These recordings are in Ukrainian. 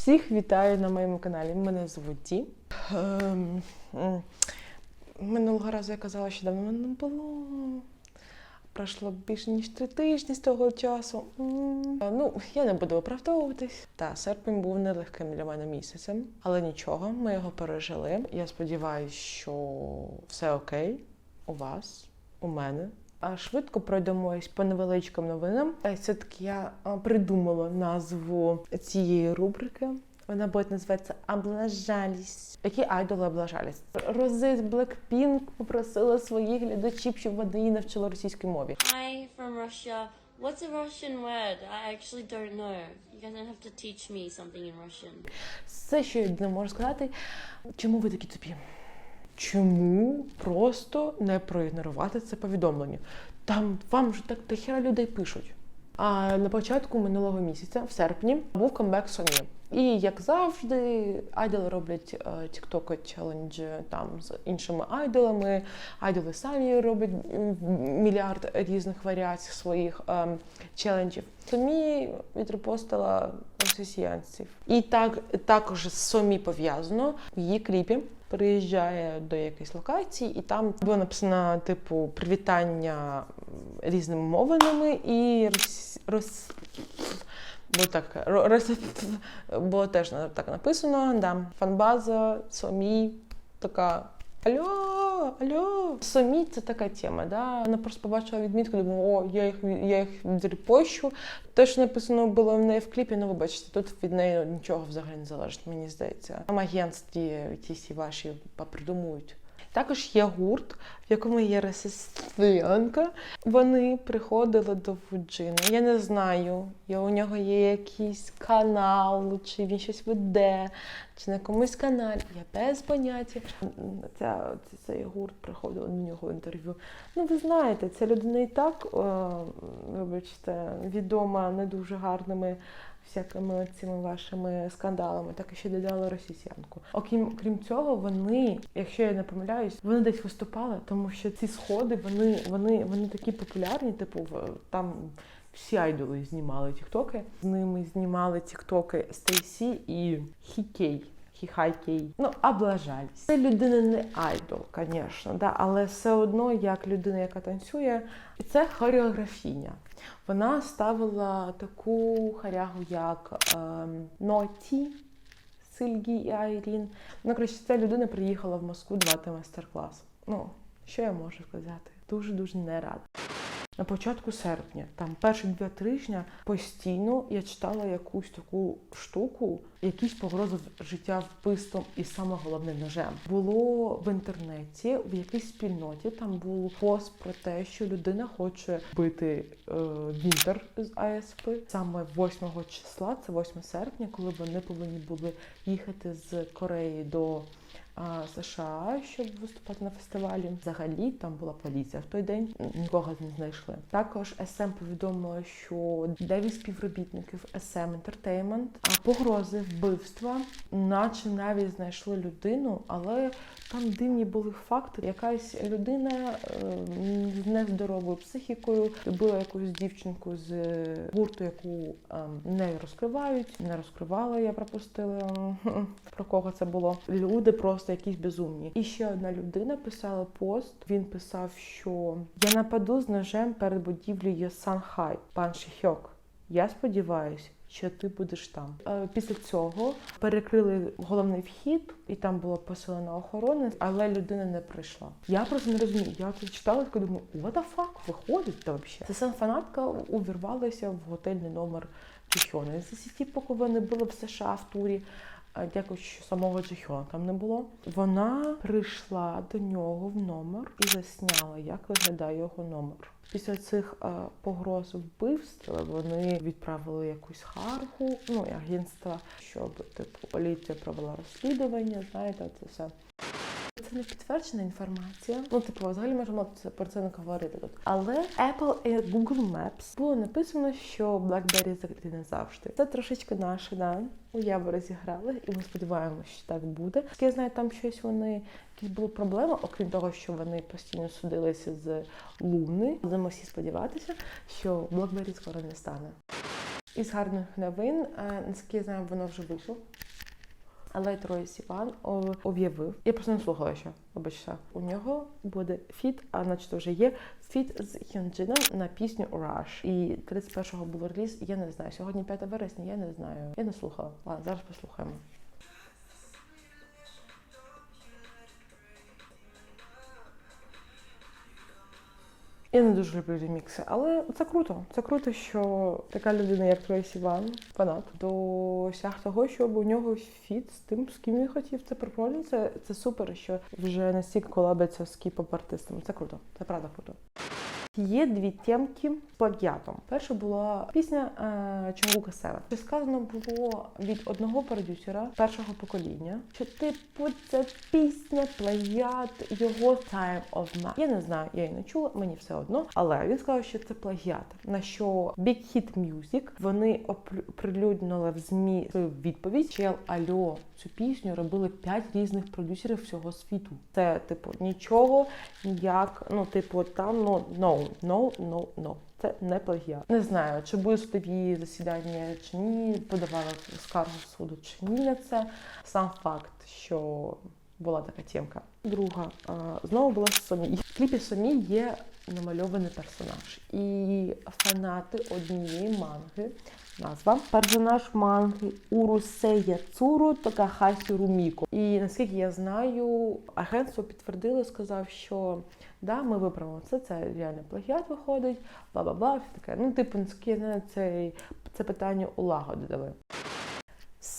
Всіх вітаю на моєму каналі. Мене звуть Ді. Ем, Минулого разу я казала, що давно не було. Пройшло більше ніж три тижні з того часу. Ну, я не буду оправдовуватись. Та серпень був нелегким для мене місяцем, але нічого, ми його пережили. Я сподіваюся, що все окей у вас, у мене. Швидко пройдемось по невеличким новинам. Е, Все-таки я придумала назву цієї рубрики. Вона буде називатися Облажались. Які айдоли облажались? Рози з Blackpink попросила своїх глядачів, щоб вони її навчили російській мові. Hi from Russia. What's a Russian word? I actually don't know. You're gonna have to teach me something in Russian. Все, що я не можу сказати, чому ви такі тупі? Чому просто не проігнорувати це повідомлення? Там вам ж так хера людей пишуть. А на початку минулого місяця, в серпні, був камбек Соні. І як завжди, айдоли роблять е, тіктоки челенджі там з іншими айдолами. Айдоли самі роблять мільярд різних варіацій своїх е, челенджів. Сомі відрепостила росіянців. І так також з Сомі пов'язано в її кліпі. Приїжджає до якоїсь локації, і там було написано типу привітання різними мовинами і роз, Бо так роз, було теж так написано. Да. Фанбаза, Сомі, така. Алло, алло. самі це така тема. Да? Вона просто побачила відмітку, думала, о, я їх я їх відрепощу. Те, що написано було в неї в кліпі, ну вибачте, тут від неї нічого взагалі не залежить, мені здається. Там агентстві ті всі ваші попридумують. Також є гурт, в якому є росіянка. Вони приходили до Фуджина. Я не знаю, у нього є якийсь канал, чи він щось веде, чи на комусь каналі. Я без поняття. Ця, цей гурт приходив до нього в інтерв'ю. Ну, ви знаєте, ця людина і так, е, вибачте, відома не дуже гарними всякими цими вашими скандалами, так і ще додали росіянку. Окрім крім цього, вони, якщо я не помиляюсь, вони десь виступали, тому що ці сходи вони, вони, вони такі популярні, типу там. Всі айдоли знімали тіктоки. З ними знімали тіктоки Стейсі і Хікей. Хіхайкей. Ну, облажались. Це людина не айдол, звісно, да, але все одно як людина, яка танцює, це хореографіня. Вона ставила таку харягу, як ем, Ноті, Сильгі і Айрін. Ну, коротше, ця людина приїхала в Москву давати майстер-клас. Ну, що я можу сказати? Дуже-дуже не рада. На початку серпня, там перші два тижні, постійно я читала якусь таку штуку, якісь погрози життя вбивством і саме головне ножем. Було в інтернеті, в якійсь спільноті там був пост про те, що людина хоче бити е, Вінтер з АСП саме 8 числа, це 8 серпня, коли вони повинні були їхати з Кореї до США, щоб виступати на фестивалі. Взагалі там була поліція в той день, нікого не знайшли. Також SM повідомила, що 9 співробітників SM Entertainment погрози вбивства, наче навіть знайшли людину, але там дивні були факти. Якась людина е, з нездоровою психікою любила якусь дівчинку з гурту, яку е, не розкривають. Не розкривала, я пропустила про кого це було. Люди просто якісь безумні. І ще одна людина писала пост. Він писав, що я нападу з ножем перед будівлею Санхай, пан Шіхьок. Я сподіваюся, що ти будеш там. Е, Після цього перекрили головний вхід, і там була посилена охорона, але людина не прийшла. Я просто не розумію. Я це читала і думаю, what the fuck, виходить то взагалі? Це сам фанатка увірвалася в готельний номер Чехіона. За ці поки вони були в США в турі. Дякую, що самого Джихьона там не було. Вона прийшла до нього в номер і засняла, як виглядає його номер. Після цих е, погроз вбивств вони відправили якусь харгу, ну агентство, щоб типу поліція провела розслідування. Знаєте, це все. Це не підтверджена інформація. Ну, типу, взагалі можемо про це не говорити тут. Але Apple і Google Maps було написано, що BlackBerry закриті не завжди. Це трошечки наше, да. Уяви розіграли, і ми сподіваємося, що так буде. Я знаю, там щось вони якісь були проблеми, окрім того, що вони постійно судилися з Луни. Будемо всі сподіватися, що BlackBerry скоро не стане. Із гарних новин, е, наскільки я знаю, воно вже вийшло. Але троє Сіван о- об'явив. Я просто не слухала ще, вибачте. У нього буде фіт, а наче вже є фіт з Хьонджином на пісню Rush. І 31-го був реліз, я не знаю. Сьогодні 5 вересня, я не знаю. Я не слухала. Ладно, зараз послухаємо. Я не дуже люблю ремікси, але це круто. Це круто, що така людина, як Трейсі Іван, фанат, досяг того, щоб у нього фіт з тим, з ким він хотів. Це прикольно. Це, це супер, що вже настільки колабиться з кіп артистами. Це круто, це правда круто. Є дві темки плагіатом. Перша була пісня е, Чонгука Севен. Що сказано було від одного продюсера першого покоління, що типу це пісня, плагіат, його Time of Night. Я не знаю, я її не чула, мені все одно. Але він сказав, що це плагіат. На що Big Hit Music вони оприлюднили в ЗМІ свою відповідь. Чел Альо цю пісню робили п'ять різних продюсерів всього світу. Це типу нічого, ніяк, ну типу там ну no, no, no, no. Це не плагіат. Не знаю, чи буде судові засідання чи ні, подавала скаргу суду чи ні на це. Сам факт, що була така тємка. Друга знову була Сомі. В кліпі Сомі є намальований персонаж, і фанати однієї манги. Назва персонаж манги Урусея Цуру Такахасі Руміко. І наскільки я знаю, агентство підтвердило, сказав, що да, ми виправимо це, це реально плагіат виходить, бла бла бла. все таке. Ну, типу, наскільки це, це питання улагодили.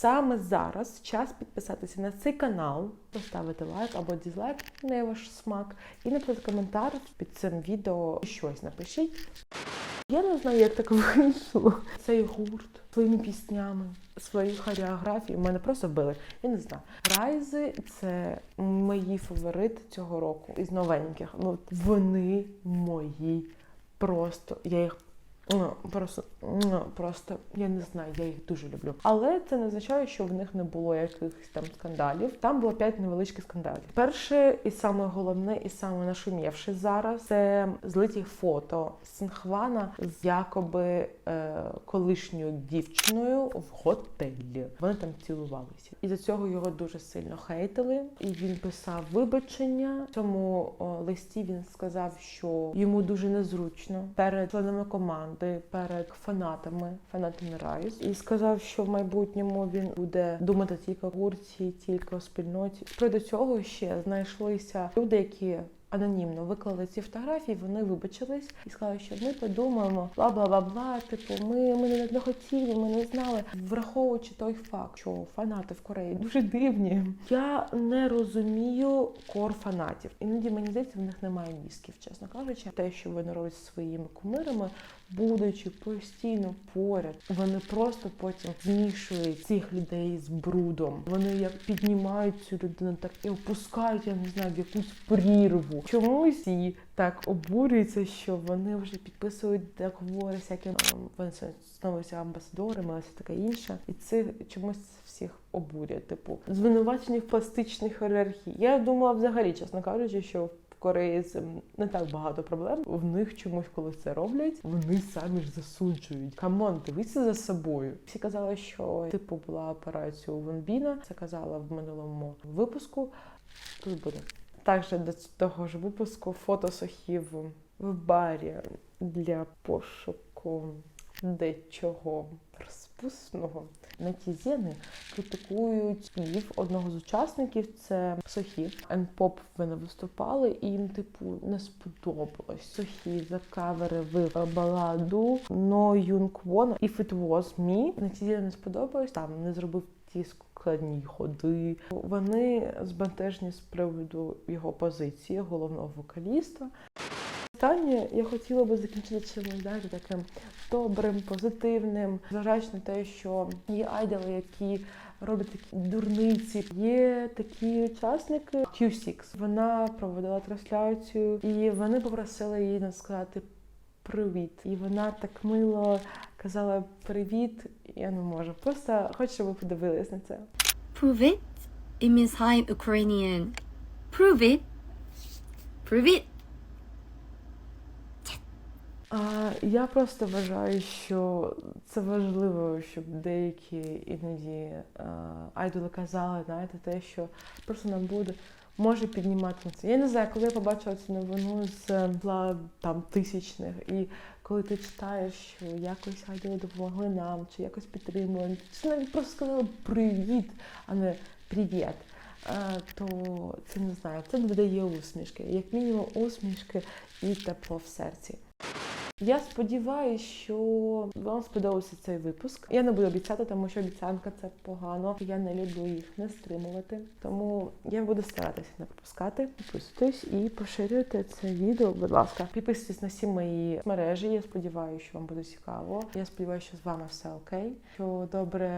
Саме зараз час підписатися на цей канал, поставити лайк або дізлайк на ваш смак, і написати коментар під цим відео щось напишіть. Я не знаю, як так вийшло. Цей гурт своїми піснями, своєю хореографією мене просто вбили. Я не знаю. Райзи це мої фаворити цього року із новеньких. Ну вони мої просто. Я їх просто, ну, просто я не знаю, я їх дуже люблю. Але це не означає, що в них не було якихось там скандалів. Там було п'ять невеличких скандалів. Перше і саме головне, і саме нашумівше зараз це злиті фото Сінхвана з якоби е, колишньою дівчиною в готелі. Вони там цілувалися. І за цього його дуже сильно хейтили. І він писав вибачення. В цьому листі він сказав, що йому дуже незручно перед членами команди, перед фанатами, фанатами Райс. І сказав, що в майбутньому він буде думати тільки о гурті, тільки о спільноті. Проти цього ще знайшлися люди, які. Анонімно виклали ці фотографії, вони вибачились і сказали, що ми подумаємо, бла бла бла бла. Типу, ми, ми не, хотіли, ми не знали. Враховуючи той факт, що фанати в Кореї дуже дивні. Я не розумію кор фанатів. Іноді мені здається, в них немає мізків, чесно кажучи. Те, що вони роблять своїми кумирами, будучи постійно поряд, вони просто потім змішують цих людей з брудом. Вони як піднімають цю людину, так і опускають, я не знаю, в якусь прірву. Чомусь всі так обурюються, що вони вже підписують договори, всякі вони становляться амбасадорами, все таке інше. І це чомусь всіх обурює. Типу звинувачення в пластичній хірархії. Я думала взагалі, чесно кажучи, що з не так багато проблем. В них чомусь, коли це роблять, вони самі ж засуджують. Камон, дивіться за собою. Всі казали, що типу була операція у Вонбіна. Це казала в минулому випуску. Тут буде. Також до того ж випуску фото Сохів в барі для пошуку дечого розпусного. Нетізіни критикують спів одного з учасників. Це Сохі. Енпоп вони виступали, і їм, типу, не сподобалось. Сохі за кавери вив баладу No Young Won If It Was Me. Нетізіни не сподобалось. Там не зробив ті складні ходи. Вони збентежні з приводу його позиції головного вокаліста. Останнє я хотіла би закінчити цю знаєте, таким добрим, позитивним, зважаючи на те, що є айдоли, які роблять такі дурниці. Є такі учасники Q6. Вона проводила трансляцію, і вони попросили її сказати привіт. І вона так мило казала привіт. Я не можу. Просто хочу, щоб ви подивились на це. Prove it? Means hi in Ukrainian. Prove it. Я просто вважаю, що це важливо, щоб деякі іноді айдоли казали, знаєте, те, що просто нам буде. Може піднімати це. Я не знаю, коли я побачила цю новину з там тисячних, і коли ти читаєш, що якось айдоли допомогли нам, чи якось підтримували, чи навіть просто сказали привіт, а не привіт. То це не знаю, це додає усмішки, як мінімум усмішки і тепло в серці. Я сподіваюся, що вам сподобався цей випуск. Я не буду обіцяти, тому що обіцянка це погано. Я не люблю їх не стримувати. Тому я буду старатися не пропускати. Підписуйтесь і поширюйте це відео, будь ласка. Підписуйтесь на всі мої мережі. Я сподіваюся, що вам буде цікаво. Я сподіваюся, що з вами все окей. Що добре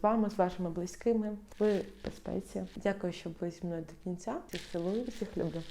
з вами, з вашими близькими. Ви в безпеці. Дякую, що були зі мною до кінця. Всіх цілую, всіх люблю.